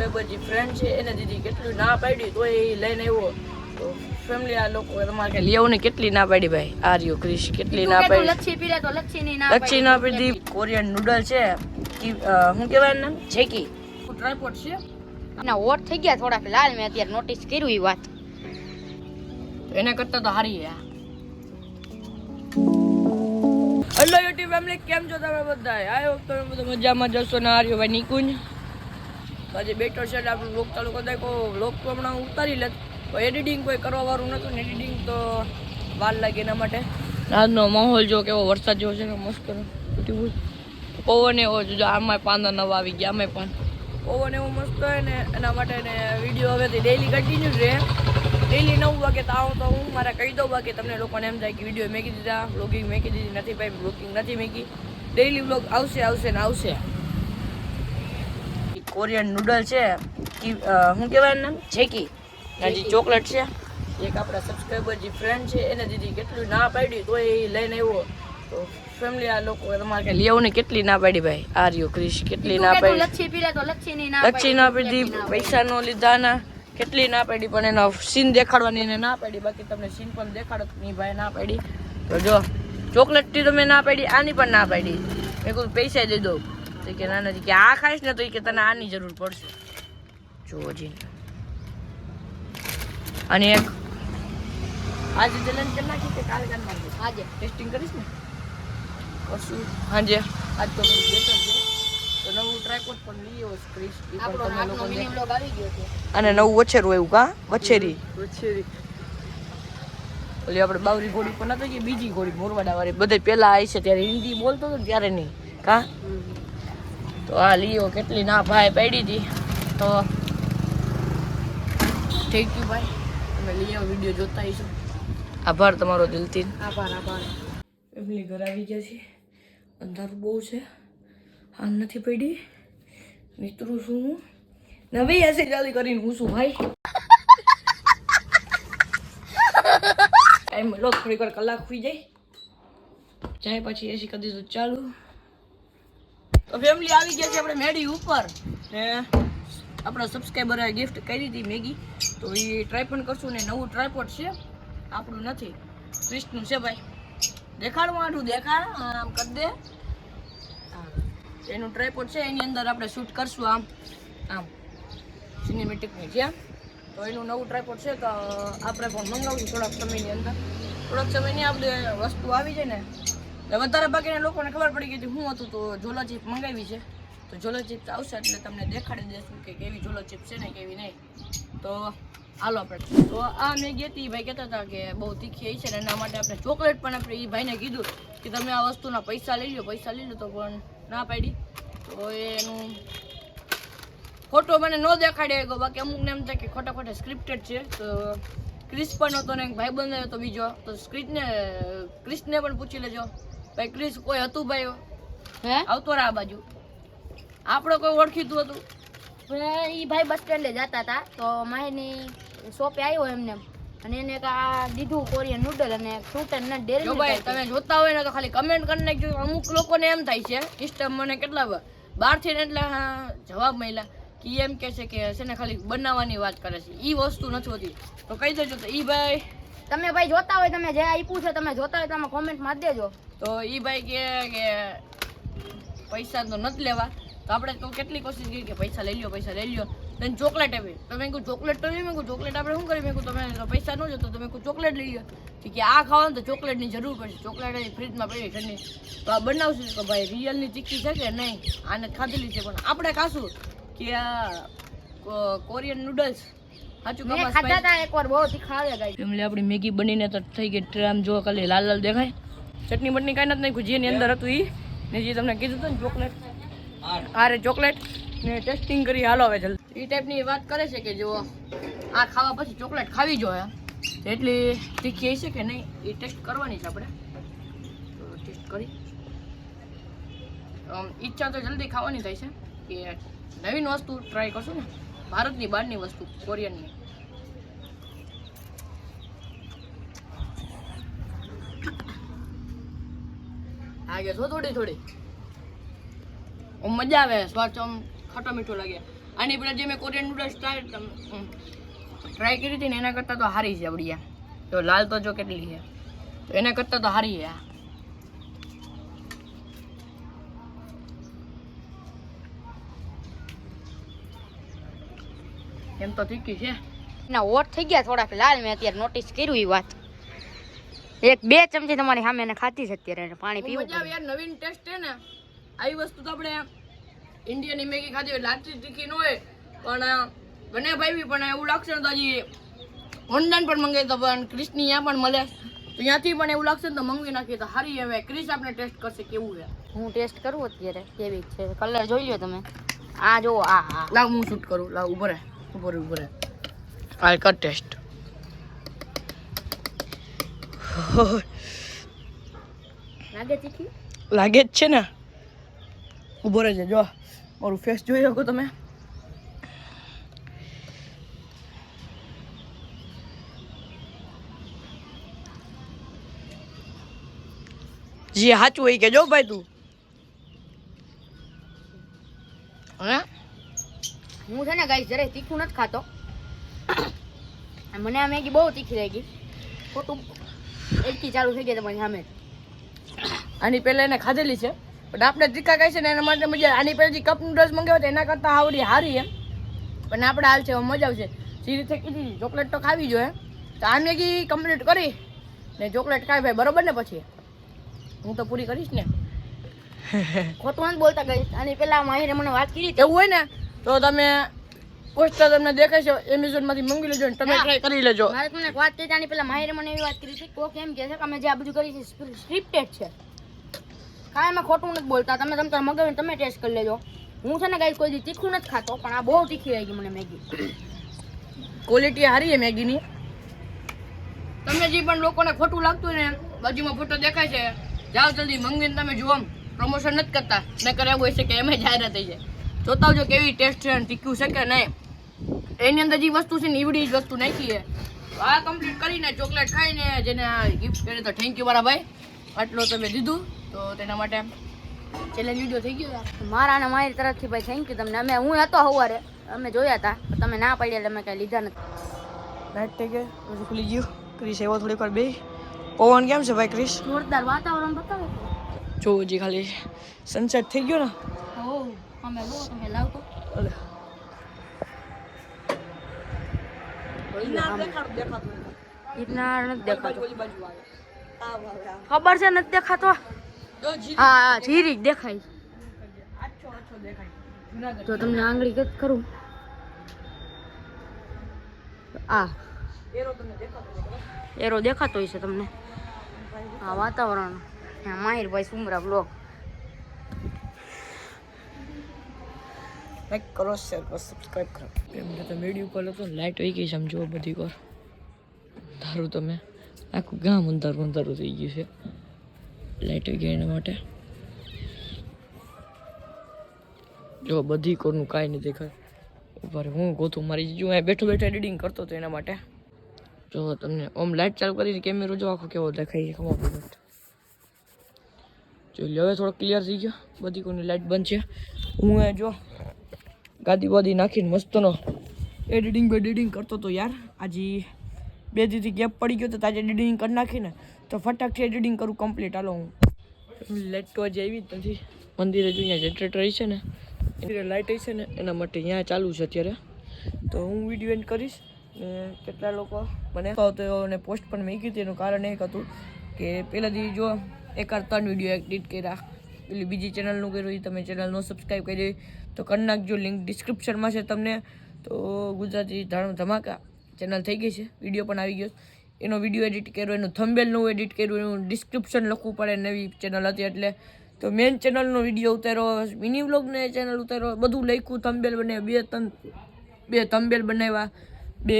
Subscriber જે friend છે એને દીદી કેટલું ના પાડી તો એ લઈને આવ્યો. તો ફેમિલી આ લોકો તમારે કે લેવું ને કેટલી ના પાડી ભાઈ? આ ક્રિશ કેટલી ના પાડી? લચ્છી પીરે તો લચ્છી ના લચ્છી ના પીધી. કોરિયન નૂડલ છે. શું કહેવાય નામ જેકી. ટ્રાયપોડ છે? ના ઓટ થઈ ગયા થોડાક. લાલ મેં અત્યારે નોટિસ કર્યું ઈ વાત. તો એના કરતા તો હારી આ હેલો યુટ્યુબ ફેમિલી કેમ છો તમે બધા આયો તમે બધા મજામાં જશો ને હાર્યો ભાઈ નિકુંજ તો આજે બેટર છે એટલે આપણે વ્લોગ ચાલુ કરી દઈએ વ્લોગ તો હમણાં ઉતારી લે તો એડિટિંગ કોઈ કરવા વાળું નતું ને એડિટિંગ તો વાર લાગે એના માટે. આજનો માહોલ જો કેવો વરસાદ જેવો છે ને મસ્ત. પવન એવો જો આમાં પાંદા નવા આવી ગયા આમાં પણ. પવન એવો મસ્ત હોય ને એના માટે ને વીડિયો હવેથી ડેઈલી કન્ટિન્યુ રહે. ડેઈલી નવ વાગે તો આવો તો હું મારા કહી દઉં બાકી તમને લોકોને એમ થાય કે વીડિયો મેકી દીધા બ્લોગિંગ મેકી દીધી નથી ભાઈ બ્લોગિંગ નથી મેકી. ડેઈલી બ્લોગ આવશે આવશે ને આવશે. કોરિયન નૂડલ છે શું કહેવાય નામ? જેકી. હજી ચોકલેટ છે. એક આપણા સબસ્ક્રાઈબર જે ફ્રેન્ડ છે એને દીદી કેટલું ના પાડી તો એ લઈને આવ્યો. તો ફેમિલી આ લોકો તમારે કે લેવું ને કેટલી ના પાડી ભાઈ? આર્યો ક્રિશ કેટલી ના પાડી? લચ્છી પીરે તો લચ્છી ની ના લચ્છી ના પીધી પૈસા નો લીધા ના. કેટલી ના પાડી પણ એનો સીન દેખાડવાની એને ના પાડી. બાકી તમને સીન પણ દેખાડો નહીં ભાઈ ના પાડી. તો જો ચોકલેટથી તો મેં ના પાડી આની પણ ના પાડી. મેં કીધું પૈસા દઈ દઉં તો કે ના નથી કે આ ખાઈશ ને તો કે તને આની જરૂર પડશે. જો જી. અને એક આજે ચેલેન્જ કરી નાખી કે કાલે નાખી? આજે. ટેસ્ટિંગ કરીશ ને? કરશું હાજે. આજ તો બેટર છે. તો નવું ટ્રાયપોડ પણ લઈ આવ્યો ક્રિશ આપણો આજનો મિની બ્લોગ આવી ગયો છે. અને નવું વછેરું એવું કા? વછેરી. વછેરી. ઓલી આપણે બાવરી ઘોડી પણ નતો કે બીજી ઘોડી મોરવાડા વાળી. બધે પેલા આવી છે ત્યારે હિન્દી બોલતો હતો ત્યારે નહીં. કા? તો આ લીઓ કેટલી ના ભાઈ પાડી હતી. તો થેન્ક યુ ભાઈ. તમે લઈ આવો વીડિયો જોતા આવીશું. આભાર તમારો દિલથી. આભાર આભાર. ફેમિલી ઘર આવી ગયા છે. અંધારું બહુ છે. હાલ નથી પડી. મિત્રો છું હું નવી હશે ચાલી કરીને હું છું ભાઈ? ટાઈમ લો થોડીક વાર કલાક સુઈ જાય. જાય પછી એસી કરી દીધું. ચાલુ. તો ફેમિલી આવી ગયા છે આપણે મેડી ઉપર. ને આપણા સબસ્ક્રાઈબરે ગિફ્ટ કરી હતી મેગી. તો એ ટ્રાય પણ કરશું ને નવું ટ્રાયપોડ છે. આપણું નથી. ક્રિસ્ટનું છે ભાઈ. દેખાડ માંડું દેખાડ. આમ કરી દે. એનું ટ્રાયપોડ છે, એની અંદર આપણે શૂટ કરશું આમ. આમ. સિનેમેટિકની છે તો એનું નવું ટ્રાયપોડ છે, તો આપણે પણ મંગાવશું થોડાક સમયની અંદર. થોડાક સમયની આપણે વસ્તુ આવી જાય ને વધારે બાકીના લોકોને ખબર પડી ગઈ શું હતું તો જોલો ચીપ મંગાવી છે. તો જોલો ચીપ આવશે એટલે તમને દેખાડી દેશું કે કેવી જોલો ચીપ છે ને કેવી નહીં. તો હાલો આપણે. તો આ મેં ગેતી ભાઈ કહેતા હતા કે બહુ તીખી છે ને એના માટે આપણે ચોકલેટ પણ આપણે એ ભાઈને કીધું કે તમે આ વસ્તુના પૈસા લઈ લો પૈસા લઈ લો તો પણ ના પાડી. તો એનું ખોટો મને ન દેખાડી ગયો બાકી અમુકને એમ થાય કે ખોટા ખોટા સ્ક્રિપ્ટેડ છે. તો ક્રિસ પણ હતો ને ભાઈ બંધ હતો બીજો. તો સ્ક્રિપ્ટને ક્રિસને પણ પૂછી લેજો. ક્રિસ કોઈ હતું ભાઈ? હે? આવતો આ બાજુ. આપણે કોઈ ઓળખીતું હતું? એ ભાઈ બસ સ્ટેન્ડે જતા હતા તો માહિની શોપે આવ્યો એમને. અને એને આ દીધું કોરિયન નૂડલ અને ફ્રૂટ અને ડેરી જો ભાઈ તમે જોતા હોય ને તો ખાલી કમેન્ટ કરી નાખજો. અમુક લોકોને એમ થાય છે ઇન્સ્ટા મને કેટલા બહારથી ને એટલે જવાબ મળ્યા. કે એમ કે છે કે છે ને ખાલી બનાવવાની વાત કરે છે. એ વસ્તુ નથી હોતી. તો કહી દેજો તો એ ભાઈ તમે ભાઈ જોતા હોય તમે જે આપ્યું છે તમે જોતા હોય તમે કોમેન્ટમાં દેજો. તો એ ભાઈ કે પૈસા તો નથી લેવા. તો આપણે તો કેટલી કોશિશ કરી કે પૈસા લઈ લ્યો પૈસા લઈ લ્યો. તને ચોકલેટ આવી તો મેં કહ્યું ચોકલેટ તો નહીં? મેં કહું ચોકલેટ આપણે શું કરી મેં કહું તમે પૈસા ન જતો તો મેં કહ્યું ચોકલેટ લઈ લ્યો. કે આ ખાવાનું તો ચોકલેટની જરૂર પડશે. ચોકલેટ એ ફ્રીજમાં પડી ઠંડી. તો આ બનાવશું તો ભાઈ રિયલની ચીક્કી છે કે નહીં? આને ખાધેલી છે. પણ આપણે ખાશું કે આ કો- કોરિયન નૂડલ્સ. સાચું ખાધા હતા એકવાર બહુ તીખા આવે ગાઈ ફેમિલી આપણી મેગી બનીને તો થઈ ગઈ. ટ્રામ જો ખાલી લાલ લાલ દેખાય. ચટણી બટની કાંઈ નથી નાખ્યું જેની અંદર હતું એ ને જે તમને કીધું હતું ને ચોકલેટ. આરે ચોકલેટ. ને ટેસ્ટિંગ કરી હાલો હવે જલ્દી. એ ટાઈપની વાત કરે છે કે જો આ ખાવા પછી ચોકલેટ ખાવી જોઈએ. એટલી તીખી હશે કે નહીં એ ટેસ્ટ કરવાની છે આપણે. તો ટેસ્ટ કરી. ઈચ્છા તો જલ્દી ખાવાની થાય છે. કે નવીન વસ્તુ ટ્રાય કરશું ને, ભારતની બહારની વસ્તુ, કોરિયનની. આગે છો થોડી થોડી. મજા આવે, સ્વાદ આમ ખાટો મીઠો લાગે. આની પેલા જે મેં કોરિયન નૂડલ્સ ટ્રાય ટ્રાય કરી હતી ને એના કરતાં તો સારી છે આપણી તો લાલ તો જો કેટલી છે. તો એના કરતાં તો સારી છે એમ તો તીખી છે. ના ઓટ થઈ ગયા થોડાક. લાલ મેં અત્યારે નોટિસ કર્યું એ વાત. એક બે ચમચી તમારી સામે એને ખાતી છે અત્યારે પાણી પીવું મજા આવે યાર નવીન ટેસ્ટ છે ને. આવી વસ્તુ તો આપણે ઇન્ડિયનની મેગી ખાધી હોય લાચી તીખી ન હોય પણ બને ભાઈ પણ એવું લાગશે ને તો હજી ઓનલાઈન પણ મંગાવી તો પણ ક્રિસની ત્યાં પણ મળે. ત્યાંથી પણ એવું લાગશે ને તો મંગાવી નાખીએ તો સારી હવે. ક્રિસ આપણે ટેસ્ટ કરશે કેવું છે. હું ટેસ્ટ કરું અત્યારે કેવી છે? કલર જોઈ લો તમે. આ જો આ આ. લાવ હું શૂટ કરું. લાવ ઉભરે ઉભરે ઉભરે આલ કર ટેસ્ટ લાગે જ છે ને. ઊભો રહેજે જો. મારું ફેસ જોઈ શકો તમે. જી સાચું હોય કે જો ભાઈ તું. હે? હું છે ને ગાઈસ જરાય તીખું નથી ખાતો. મને આ મેગી બહુ તીખી લાગી. ખોટું એલકી ચાલુ થઈ ગઈ તમારી સામે. આની પહેલા એને ખાધેલી છે. પણ આપણે તીખા કહે છે ને એના માટે મજા આની પહેલાં જે કપ નૂડલ્સ મંગાવ્યો હતા એના કરતાં આવડી સારી એમ. પણ આપણે હાલ છે મજા આવશે. જે રીતે કીધી ચોકલેટ તો ખાવી જોઈએ. તો આ મેગી કમ્પ્લીટ કરી ને ચોકલેટ ખાઈ ભાઈ બરોબર ને પછી? હું તો પૂરી કરીશ ને. ખોટું બોલતા ગઈ આની પહેલાં માહિરે મને વાત કરી એવું હોય ને તો તમે પોસ્ટર તમને દેખાય છે એમેઝોનમાંથી મંગી લેજો તમે. ટ્રાય કરી લેજો. મારે તમને વાત કહી તાની પેલા માહિરે મને એવી વાત કરી હતી કોક એમ કહે છે કે અમે જે આ બધું કરી છે સ્ક્રિપ્ટેડ છે. કાંઈ એમાં ખોટું નથી બોલતા. તમે તમ તમે મગાવીને તમે ટેસ્ટ કરી લેજો. હું છે ને ગાઈસ કોઈ દી તીખું નથી ખાતો પણ આ બહુ તીખી લાગી મને મેગી. ક્વોલિટી સારી છે મેગીની. તમને જે પણ લોકોને ખોટું લાગતું ને બાજુમાં ફોટો દેખાય છે જાઓ જલ્દી મંગીને તમે જુઓ પ્રમોશન નથી કરતા. મેં કરે એવું હોય છે કે એમ જાહેરાત થઈ જાય. જોતા આવજો કેવી ટેસ્ટ છે અને તીખું છે કે નહીં. એની અંદર જે વસ્તુ છે ને ઈવડી જ વસ્તુ નાખી છે. આ કમ્પ્લીટ કરીને ચોકલેટ ખાઈને જેને ગિફ્ટ કરી તો થેન્ક યુ મારા ભાઈ. આટલો તમે દીધું. તો તેના માટે ચેલેન્જ વીડિયો થઈ ગયો. મારા અને મારી તરફથી ભાઈ થેન્ક યુ તમને. અમે હું હતો સવારે. અમે જોયા હતા. પણ તમે ના પાડી એટલે અમે કાંઈ લીધા નથી. લાઈટ થઈ ગયો. પછી ખુલી ગયું. ક્રિસ એવો થોડીક વાર બે. પવન કેમ છે ભાઈ ક્રિસ? જોરદાર વાતાવરણ બતાવે જોવું હજી ખાલી સનસેટ થઈ ગયો ને. હો અમે બહુ તમે લાવતો. ગિરનાર નથી. દેખાતો. ખબર છે નથી દેખાતો? હા હા જીરી દેખાય. તો તમને આંગળી કદ કરું? આ. એરો દેખાતો હશે તમને. આ વાતાવરણ. માહિર ભાઈ સુમરા બ્લોક લાઈક કરો શેર કરો સબસ્ક્રાઇબ કરો. એમ કે તમે વીડિયો કોલ હતો લાઈટ હોય ગઈ સમજો બધી કોર ધારું તમે, આખું ગામ અંધારું અંધારું થઈ ગયું છે. લાઈટ હોય ગઈ એના માટે. જો બધી કોરનું કાંઈ નહીં દેખાય. ઉપર હું ગોતું, મારી જીજુ અહીંયા બેઠો બેઠો એડિટિંગ કરતો હતો એના માટે. જો તમને, ઓમ લાઈટ ચાલુ કરીને કેમેરો જો આખો કેવો દેખાય છે, ખબર પડે. જો હવે થોડો ક્લિયર થઈ ગયો. બધી કોઈની લાઈટ બંધ છે. હું અહીંયા જો ગાદી વાદી નાખીને મસ્તનો એડિટિંગ બેડિટિંગ કરતો તો યાર, આજે બે દીથી ગેપ પડી ગયો તો તાજે એડિટિંગ કરી નાખીને તો ફટાકથી એડિટિંગ કરું કમ્પ્લીટ હાલો હું લેટ તો હજી આવી જ નથી મંદિરે જો અહીંયા જનરેટર છે ને, મંદિરે લાઇટ છે ને, એના માટે અહીંયા ચાલુ છે અત્યારે. તો હું વીડિયો એન્ડ કરીશ ને કેટલા લોકો મને તો અને પોસ્ટ પણ મેં હતી, એનું કારણ એક હતું કે પહેલાંથી જો એકાદ ત્રણ વીડિયો એડિટ કર્યા. પેલી બીજી ચેનલનું કર્યું એ તમે ચેનલ નો સબસ્ક્રાઈબ કરી તો કરી નાખજો લિંક ડિસ્ક્રિપ્શનમાં છે તમને. તો ગુજરાતી ધમાકા ચેનલ થઈ ગઈ છે વીડિયો પણ આવી ગયો. એનો વીડિયો એડિટ કર્યો, એનું થંબેલનું એડિટ કર્યું, એનું ડિસ્ક્રિપ્શન લખવું પડે નવી ચેનલ હતી એટલે. તો મેઇન ચેનલનો વીડિયો ઉતાર્યો મિની વ્લોગને ચેનલ ઉતાર્યો, બધું લખ્યું થંબેલ બને બે તમ બે થંબેલ બનાવ્યા, બે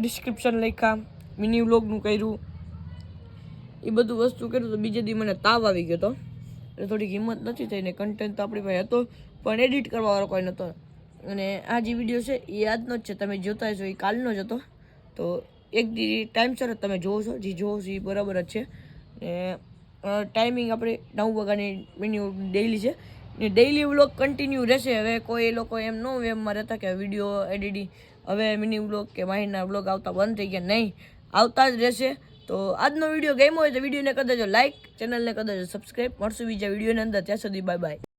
ડિસ્ક્રિપ્શન લખ્યા મિની વ્લોગનું કર્યું. એ બધું વસ્તુ કર્યું તો બીજે દી મને તાવ આવી ગયો હતો એટલે થોડીક હિંમત નથી થઈ ને કન્ટેન્ટ તો આપણી પાસે હતો, પણ એડિટ કરવાવાળો કોઈ નહોતો. અને આ જે વીડિયો છે એ આજનો જ છે, તમે જોતા છો એ કાલનો જ હતો. તો એક દી ટાઈમસર જ તમે જોવો છો, જે જોવો છો એ બરાબર જ છે. ને ટાઈમિંગ આપણે નવ વાગ્યાની મેન્યુ ડેઈલી છે. ને ડેઈલી વ્લોગ કન્ટિન્યુ રહેશે. હવે કોઈ લોકો એમ ન વેમમાં રહેતા કે વીડિયો એડિટિંગ હવે મિની વ્લોગ કે માહિના વ્લોગ આવતા બંધ થઈ ગયા. નહીં, આવતા જ રહેશે. તો આજનો વીડિયો ગમ્યો હોય તો વિડીયોને કરી દેજો લાઇક ચેનલને કરી દેજો સબસ્ક્રાઈબ મળશું બીજા વિડીયોની અંદર. ત્યાં સુધી બાય બાય